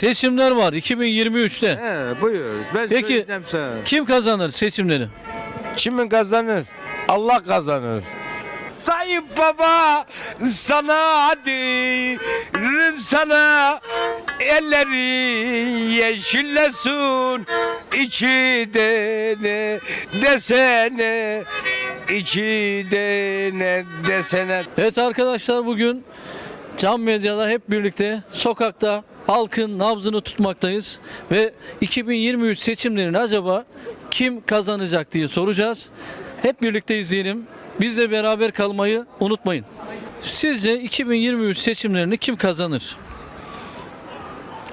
Seçimler var 2023'te. He buyur. Ben Peki- söyleyeceğim sana. Kim kazanır seçimleri? Kimin kazanır? Allah kazanır. Tayyip Baba sana hadi rüm sana ellerin yeşillesin içi de ne desene içi de ne desene Evet arkadaşlar bugün Cam Medya'da hep birlikte sokakta halkın nabzını tutmaktayız ve 2023 seçimlerini acaba kim kazanacak diye soracağız. Hep birlikte izleyelim. Bizle beraber kalmayı unutmayın. Sizce 2023 seçimlerini kim kazanır?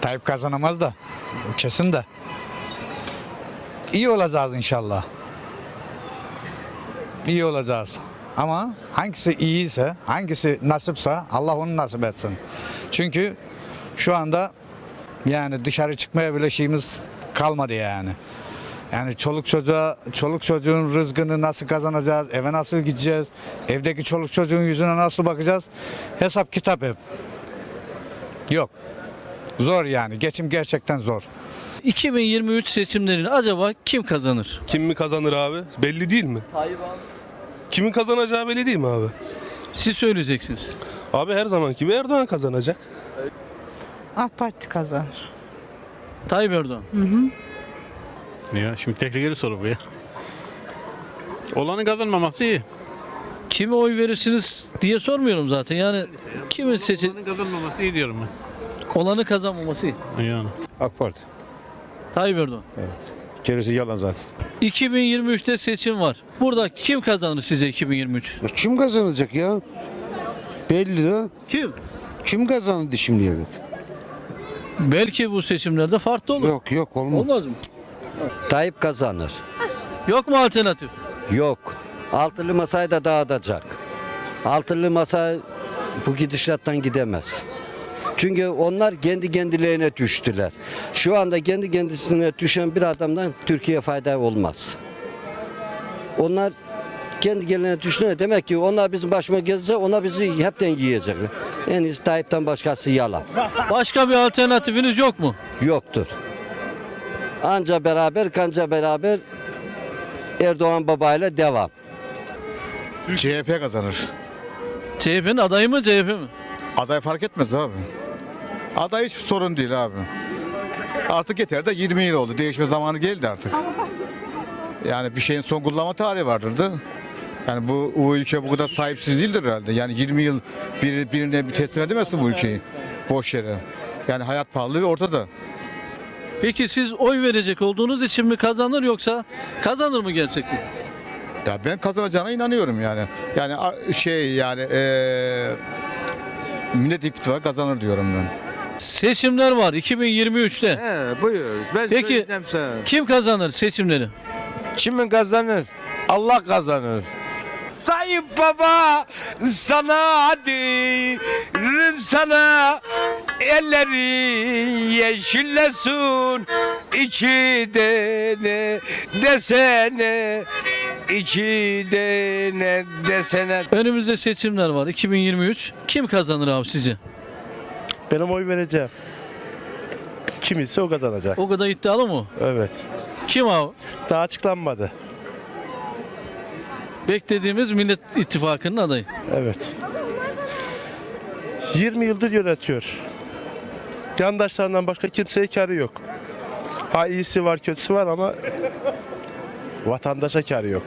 Tayyip kazanamaz da. Kesin de. İyi olacağız inşallah. İyi olacağız. Ama hangisi iyiyse, hangisi nasipse Allah onu nasip etsin. Çünkü şu anda yani dışarı çıkmaya bile şeyimiz kalmadı yani. Yani çoluk çocuğa, çoluk çocuğun rızkını nasıl kazanacağız, eve nasıl gideceğiz, evdeki çoluk çocuğun yüzüne nasıl bakacağız, hesap kitap hep. Yok. Zor yani. Geçim gerçekten zor. 2023 seçimlerini acaba kim kazanır? Kim mi kazanır abi? Belli değil mi? Kimin kazanacağı belli değil mi abi? Siz söyleyeceksiniz. Abi her zamanki gibi Erdoğan kazanacak. AK Parti kazanır. Tayyip Erdoğan. Ya şimdi tehlikeli soru bu ya. Olanın kazanmaması iyi. Kime oy verirsiniz diye sormuyorum zaten. Yani kimi seçin Olanın kazanmaması iyi diyorum olanı kazanmaması. ben. Yani. AK Parti. Tayyip Erdoğan. Gerisi yalan zaten. 2023'te seçim var. Burada kim kazanır sizce 2023? Ya Kim kazanacak ya? Belli de. Kim? Kim kazandı şimdiye kadar? Belki bu seçimlerde farklı olur. Yok yok olmaz. Olmaz mı? Tayyip kazanır. Yok mu alternatif? Yok. Altılı masayı da dağıtacak. Altılı masa bu gidişattan gidemez. Çünkü onlar kendi kendilerine düştüler. Şu anda kendi kendisine düşen bir adamdan Türkiye fayda olmaz. Onlar kendi kendine düşünüyor. Demek ki onlar bizim başıma gezse ona bizi hepten yiyecekler. En iyisi Tayyip'ten başkası yalan. Başka bir alternatifiniz yok mu? Yoktur. Anca beraber kanca beraber Erdoğan babayla devam. CHP kazanır. CHP'nin adayı mı CHP mi? Aday fark etmez abi. Aday hiç sorun değil abi. Artık yeter de 20 yıl oldu. Değişme zamanı geldi artık. Yani bir şeyin son kullanma tarihi vardır da. Yani bu, bu ülke bu kadar sahipsiz değildir herhalde. Yani 20 yıl bir, birine bir teslim edemezsin bu ülkeyi. Boş yere. Yani hayat pahalı ve ortada. Peki siz oy verecek olduğunuz için mi kazanır yoksa kazanır mı gerçekten? Ya ben kazanacağına inanıyorum yani. Yani a- şey yani eee Millet İttifakı kazanır diyorum ben. Seçimler var 2023'te. He buyur. Ben Peki- söyleyeceğim sana. Kim kazanır seçimleri? Kimin kazanır? Allah kazanır. Tayyip Baba sana hadi rüm sana ellerin yeşillesin içi de ne desene içi de ne desene Önümüzde seçimler var 2023. Kim kazanır abi sizce? Benim oy vereceğim. Kim ise o kazanacak. O kadar iddialı mı? Evet. Kim abi? Daha açıklanmadı. Beklediğimiz Millet İttifakı'nın adayı. Evet. 20 yıldır yönetiyor. Yandaşlarından başka kimseye karı yok. Ha iyisi var kötüsü var ama vatandaşa karı yok.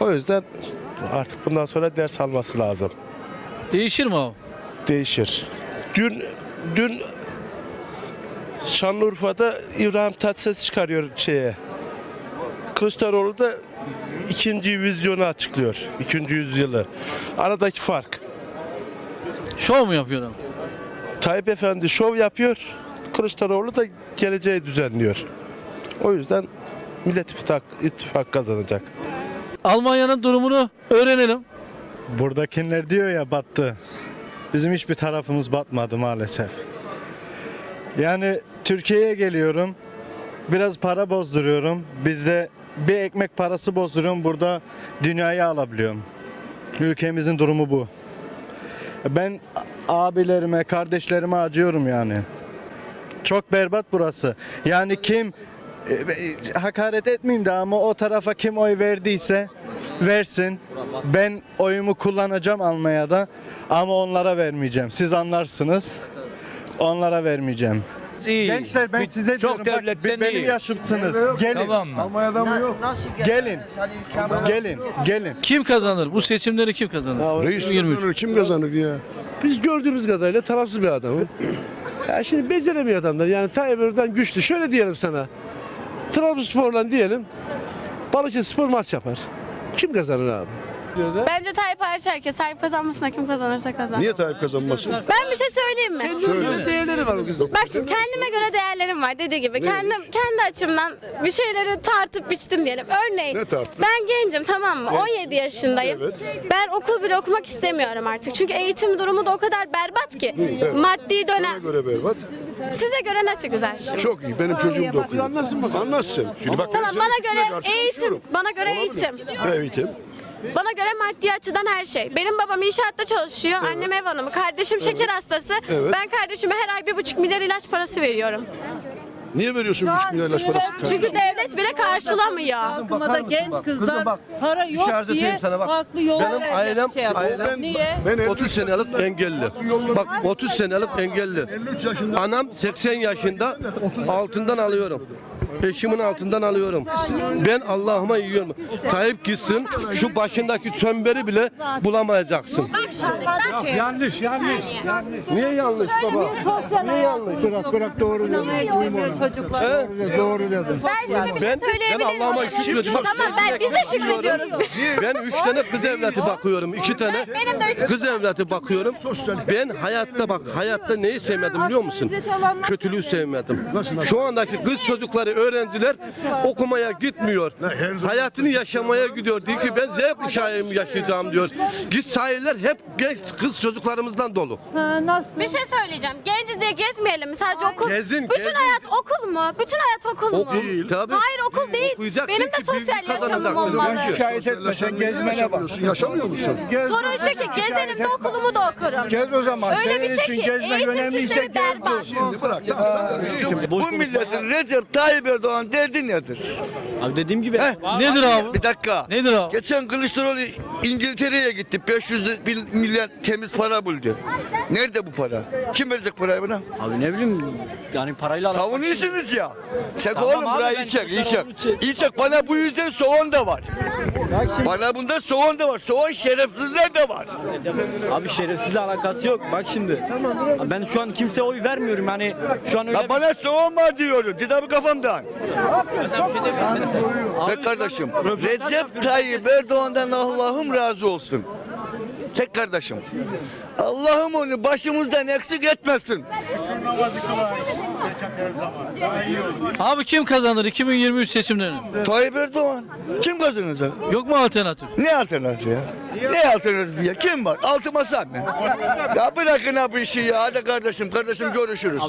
O yüzden artık bundan sonra ders alması lazım. Değişir mi abi? Değişir. Dün dün Şanlıurfa'da İbrahim Tatlıses çıkarıyor şeye. Kılıçdaroğlu da ikinci vizyonu açıklıyor. İkinci yüzyılı. Aradaki fark. Şov mu yapıyor abi? Tayyip Efendi şov yapıyor. Kılıçdaroğlu da geleceği düzenliyor. O yüzden Millet İttifak, İttifak kazanacak. Almanya'nın durumunu öğrenelim. Buradakiler diyor ya battı. Bizim hiçbir tarafımız batmadı maalesef. Yani Türkiye'ye geliyorum. Biraz para bozduruyorum. Bizde bir ekmek parası bozduruyorum. Burada dünyayı alabiliyorum. Ülkemizin durumu bu. Ben abilerime, kardeşlerime acıyorum yani. Çok berbat burası. Yani kim e, e, hakaret etmeyeyim de ama o tarafa kim oy verdiyse versin. Ben oyumu kullanacağım Almanya'da ama onlara vermeyeceğim. Siz anlarsınız. Onlara vermeyeceğim. Gençler ben size çok diyorum bak, devletten benim iyi. yaşımsınız. Gelin. Tamam mı? Gelin. Gelin. Gelin. Kim kazanır? Bu seçimleri kim kazanır? Reis 2023. kazanır, kim kazanır ya? Biz gördüğümüz kadarıyla tarafsız bir adamım. ya şimdi beceremiyor adamlar. Yani Tayyip Erdoğan güçlü. Şöyle diyelim sana. Trabzonspor'la diyelim. Balıkesir Spor maç yapar. Kim kazanır abi? Bence Tayyip hariç herkes. Tayyip kazanmasına kim kazanırsa kazan. Niye Tayyip kazanmasın? Ben bir şey söyleyeyim mi? Şöyle değerleri var o kızım. Bak şimdi kendime göre değerlerim var dediği gibi. Kendim kendi açımdan bir şeyleri tartıp biçtim diyelim. Örneğin Ne tarttın? ben gencim tamam mı? 17 yaşındayım. Ben okul bile okumak istemiyorum artık. Çünkü eğitim durumu da o kadar berbat ki. Maddi Sana dönem. göre berbat. Size göre nasıl güzel şimdi? Çok iyi. Benim çocuğum da okuyor. Anlatsın bak. Anlatsın. Şimdi bak Tamam bana göre karşı eğitim, konuşuyorum. bana göre Olabilir. eğitim. Ne eğitim? Bana göre maddi açıdan her şey. Benim babam inşaatta çalışıyor, annem ev hanımı, kardeşim şeker hastası. Evet. Ben kardeşime her ay bir buçuk milyar ilaç parası veriyorum. Niye veriyorsun 3 milyar ilaç parası? Çünkü devlet bile karşılamıyor. Halkıma da genç kızlar para yok diye farklı yollar Benim ailem, şey yapıyor. Ben, Niye? ben 30 senelik engelli. Bak 30 senelik engelli. 53 yaşında. Anam 80 yaşında altından alıyorum. Eşimin altından alıyorum. Ben Allah'ıma yiyorum. Tayyip gitsin şu başındaki çemberi bile bulamayacaksın. Bak şimdi bak. Yanlış yanlış. Niye yanlış baba? Sosyal yanlış. Bırak bırak doğru uymuyor çocuklar. Doğru dedi. Ben şimdi bir şey Ben, ben söyleyebilir Allah'ıma şükrediyorum. Tamam ben biz de şükrediyoruz. Ben üç tane kız evlatı bakıyorum. iki tane Benim de üç kız evlatı bakıyorum. Ben hayatta bak hayatta neyi sevmedim biliyor musun? Kötülüğü sevmedim. Şu andaki kız çocukları öğrenciler okumaya gitmiyor. Hayatını yaşamaya gidiyor. Diyor ki ben Z kuşağıyım yaşayacağım diyor. Git sahiller hep genç kız çocuklarımızdan dolu. Ha, Nasıl? Bir şey söyleyeceğim. Genciz diye gezmeyelim mi? Sadece okul. Gezin, Bütün gezin. hayat okul mu? Bütün hayat okul mu? Okul, tabii. Hayır okul değil. Okuyacaksın Benim de ki bilgi sosyal yaşamım kazanacaksın. olmalı. Ben Şikayet etme sen gezmene bak. Yaşamıyor musun? Sorun şu ki gezerim de okulumu da okurum. Gez o zaman. Öyle bir Senin şey için ki gezmek eğitim önemliyse sistemi gez berbat. Şimdi bırak. Tamam, sen Bu milletin Recep Tayyip Erdoğan derdi nedir? Abi dediğim gibi Nedir abi? Bir dakika. Nedir abi? Geçen Kılıçdaroğlu İngiltere'ye gitti. 500 bin milyar temiz para buldu. Nerede bu para? Kim verecek parayı buna? abi ne bileyim yani parayla Savunuyorsunuz ya. Çek Tamam oğlum abi, burayı ben iyi çek, iyi çek. İyi çek. Bana bu yüzden soğan da var. Bana bunda soğan da var. Soğan şerefsizler de var. Abi şerefsizle alakası yok. Bak şimdi. Abi Ben şu an kimseye oy vermiyorum. Yani şu an öyle Ya bana soğan var diyorum. Gidemi kafamdan. Çek kardeşim. Recep Tayyip Erdoğan'dan Allah'ım razı olsun. Çek kardeşim. Allah'ım onu başımızdan eksik etmesin. Abi kim kazanır 2023 seçimlerini? Tayyip Erdoğan. Kim kazanacak? Yok mu alternatif? Ne alternatif ya? Ne alternatif ya? Kim var? Altı masa mı? Ya bırakın ha bu işi ya. Hadi kardeşim, kardeşim görüşürüz.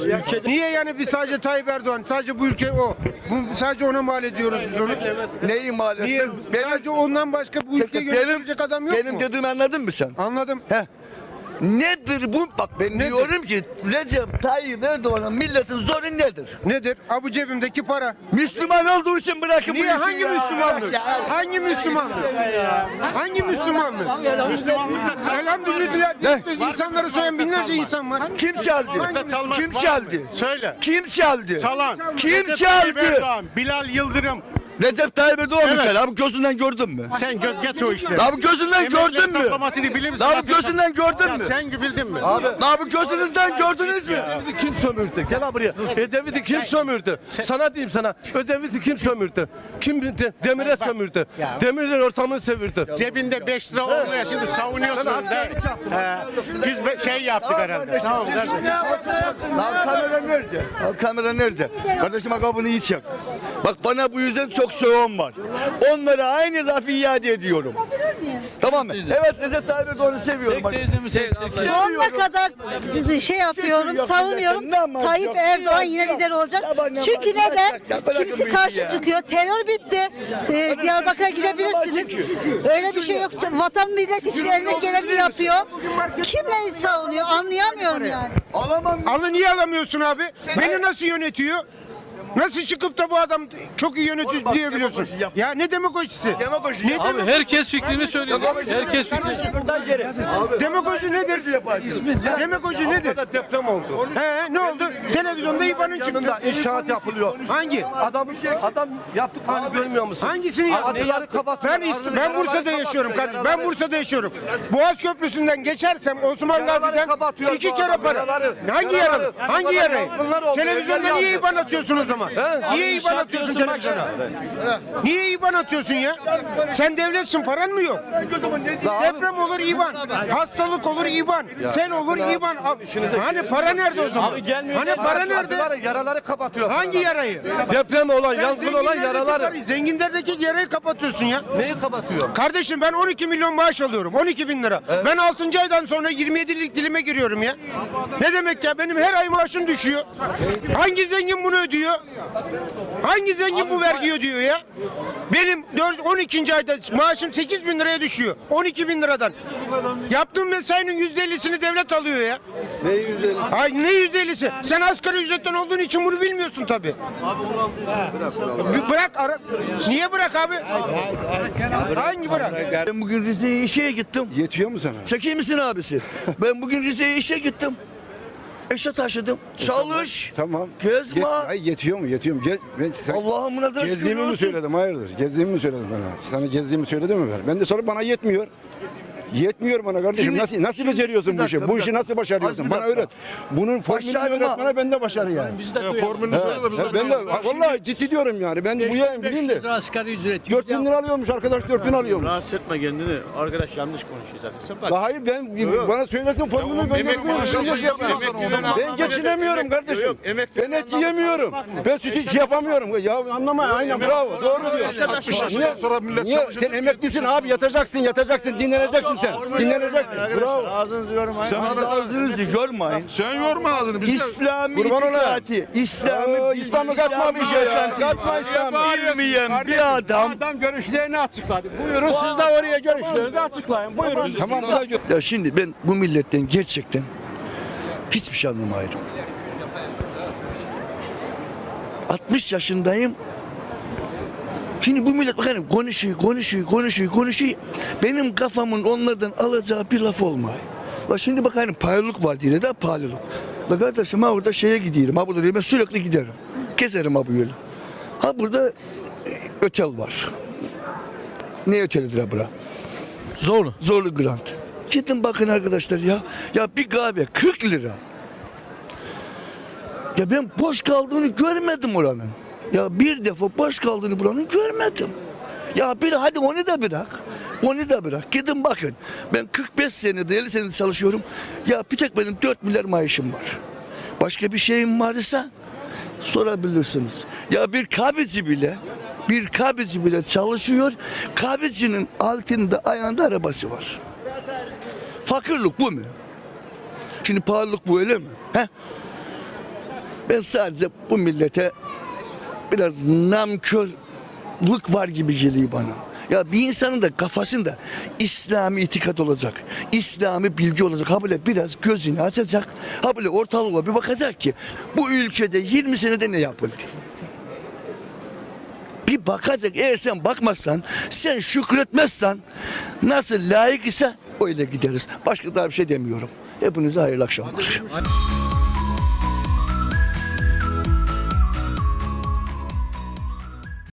Niye yani biz sadece Tayyip Erdoğan, sadece bu ülke o. Bu, sadece ona mal ediyoruz biz onu. Neyi mal ettin? Niye? Benim, sadece ondan başka bu ülkeyi yönetecek adam yok benim mu? dediğimi anladın mı sen? Anladım. Heh. Nedir bu? Bak ben diyorum ki Recep Tayyip Erdoğan'ın milletin zoru nedir? Nedir? Ha bu cebimdeki para. Müslüman olduğu için bırakın Niye? bu işi Hangi ya. Müslümanlık? Ya. Hangi Müslümanlık? Hangi Müslümanlık? Elhamdülillah. Ne? İnsanları soyan binlerce insan var. Kim çaldı? Kim çaldı? Söyle. Kim çaldı? Çalan. Kim çaldı? Bilal Yıldırım. Recep Tayyip Erdoğan mı sen? Abi gözünden gördün mü? Sen göz geç o işleri. Abi gözünden gördün mü? bilir Abi gözünden gördün mü? Sen bildin mi? Abi gözünüzden gördünüz mü? Sömürdü? Gel ha buraya. Ecevit'i kim sömürdü? Sana diyeyim sana. Ecevit'i kim sömürdü? Kim de, Demir'e sömürdü? Demir'in ortamını sevirdi. Cebinde 5 lira oluyor şimdi savunuyorsunuz da. Biz be- şey yaptık herhalde. Tamam kardeşim. Lan kamera nerede? Lan kamera nerede? Kardeşim bak bunu iyi çek. Bak bana bu yüzden çok soğum var. Onlara aynı lafı iade ediyorum. Tamam mı? Evet Recep Tayyip Erdoğan'ı seviyorum. Bak. Sonuna kadar şey yapıyorum, savunuyorum. ne amaç Tayyip yok, Erdoğan yok, yine yok. lider olacak. Ya bak ne Çünkü var, neden? bırak bırakın bu Kimisi işi karşı ya. çıkıyor. Terör bitti. Ee, Diyarbakır'a gidebilirsiniz. Öyle bir şey yok. Vatan millet için eline geleni yapıyor. Kim neyi savunuyor? Anlayamıyorum yani. Alamam. Alı niye alamıyorsun abi? Beni nasıl yönetiyor? Nasıl çıkıp da bu adam çok iyi yönetiyor bak, diyebiliyorsun? demagoji. Ya ne demagojisi? Demagoji Ne. Abi herkes fikrini söylüyor. Herkes fikrini. Demagoji nedir? Demagoji nedir? Deprem oldu. He ne oldu? Televizyonda İBAN'ın çıktı. İnşaat yapılıyor. Hangi? Adam adam yaptıklarını görmüyor musun? Hangisini yaptı? Kapatıyor. Ben ist- ben Bursa'da yaşıyorum kardeşim. Ben Bursa'da yaşıyorum. Boğaz Köprüsü'nden geçersem Osman Yaraları Gazi'den kapatıyor iki bu kere adam, para. yaraları. Hangi Yaraları. yara? Hangi Bu yara? kadar bunlar oldu, Televizyonda niye yandı. İBAN atıyorsun o zaman? Niye İBAN atıyorsun televizyona? Niye İBAN atıyorsun ya? Sen devletsin paran mı yok? Deprem olur İBAN. Hastalık olur İBAN. Sel olur İBAN. Hani para nerede o zaman? Hani para nerede? Yaraları, yaraları kapatıyor. Hangi yarayı? Deprem olan, Sen yangın olan zenginlerdeki yaraları. Zenginlerdeki yarayı kapatıyorsun ya. Neyi kapatıyor? Kardeşim ben 12 milyon maaş alıyorum. 12 bin lira. Ben 6. aydan sonra 27'lik dilime giriyorum ya. Ne demek ya? Benim her ay maaşım düşüyor. Hangi zengin bunu ödüyor? Hangi zengin bu vergiyi ödüyor ya? Benim 4, 12. ayda maaşım 8 bin liraya düşüyor. 12 bin liradan. Yaptığım mesainin %50'sini devlet alıyor ya. Ne yüz elli? Ay ne %50'si? Sen asgari ücretten olduğun için bunu bilmiyorsun tabii. Bir Bırak ara. Niye bırak abi? Hangi bırak? Ben bugün Rize'ye işe gittim. Yetiyor mu sana? Çekeyim misin abisi? Ben bugün Rize'ye işe gittim. Eşe taşıdım. Çalış. Tamam. Gezme. Yet- Ay, yetiyor mu? Yetiyor mu? Ge- ben, sen- Allah'ım adına Gezdiğimi mi söyledim? Hayırdır? Gezdiğimi mi söyledim bana? Sana gezdiğimi söyledim mi ben? Ben de sonra bana yetmiyor. Yetmiyor bana kardeşim. Şimdi- nasıl nasıl dakika, beceriyorsun bir bu işi? Bu işi dakika. nasıl başarıyorsun? Bir Bana dakika. öğret. Bunun formülünü Başarma. öğretmene ben de başarı yani. Biz de formülünü He, ben de vallahi ciddi diyorum yani. Ben bu ya bileyim de. asgari ücret. 4000 lira alıyormuş arkadaş 4000 alıyormuş. Rahatsız etme kendini. Arkadaş yanlış konuşuyor zaten. Sen bak. La hayır ben bana söylesin formülünü ben de bilmiyorum. Ben de şey yapıyorum. Ben geçinemiyorum kardeşim. Ben et yiyemiyorum. Ben süt hiç yapamıyorum. Ya anlama aynen bravo doğru diyor. Niye, niye sen emeklisin abi yatacaksın yatacaksın dinleneceksin sen. Dinleneceksin. Bravo. Ağzınızı yormayın. Siz ağzınızı yormayın. Sen yorma ağzını. İslami Kurban itikati, İslami, İslam'ı katma bir şey ya. Katma İslam'ı. bilmeyen bir adam Adam görüşlerini açıkladı. Buyurun siz de oraya görüşlerinizi açıklayın. Buyurun. Tamam Ya şimdi ben bu milletten gerçekten hiçbir şey anlamıyorum. 60 yaşındayım. Şimdi bu millet bakın konuşuyor, konuşuyor, konuşuyor, konuşuyor. Benim kafamın onlardan alacağı bir laf olmuyor. La şimdi bak hani pahalılık var diye de pahalılık. La kardeşim ha orada şeye gidiyorum. Ha burada ben sürekli giderim. Gezerim ha bu yolu. Ha burada e, ötel var. Ne ötelidir ha bura? Zorlu. Zorlu Grant. Gidin bakın arkadaşlar ya. Ya bir kahve 40 lira. Ya ben boş kaldığını görmedim oranın. Ya bir defa boş kaldığını buranın görmedim. Ya bir hadi onu da bırak. Onu da bırak. Gidin bakın. Ben 45 senedir 50 senedir çalışıyorum. Ya bir tek benim 4 milyar maaşım var. Başka bir şeyim varsa sorabilirsiniz. Ya bir kahveci bile bir kahveci bile çalışıyor. Kahvecinin altında ayağında arabası var. Fakirlik bu mu? Şimdi pahalılık bu öyle mi? He? Ben sadece bu millete biraz namkörlük var gibi geliyor bana. Ya bir insanın da kafasında İslami itikat olacak. İslami bilgi olacak. Ha böyle biraz gözünü açacak. Ha böyle ortalığa bir bakacak ki bu ülkede 20 senede ne yapıldı? Bir bakacak. Eğer sen bakmazsan, sen şükretmezsen nasıl layık ise öyle gideriz. Başka daha bir şey demiyorum. Hepinize hayırlı akşamlar.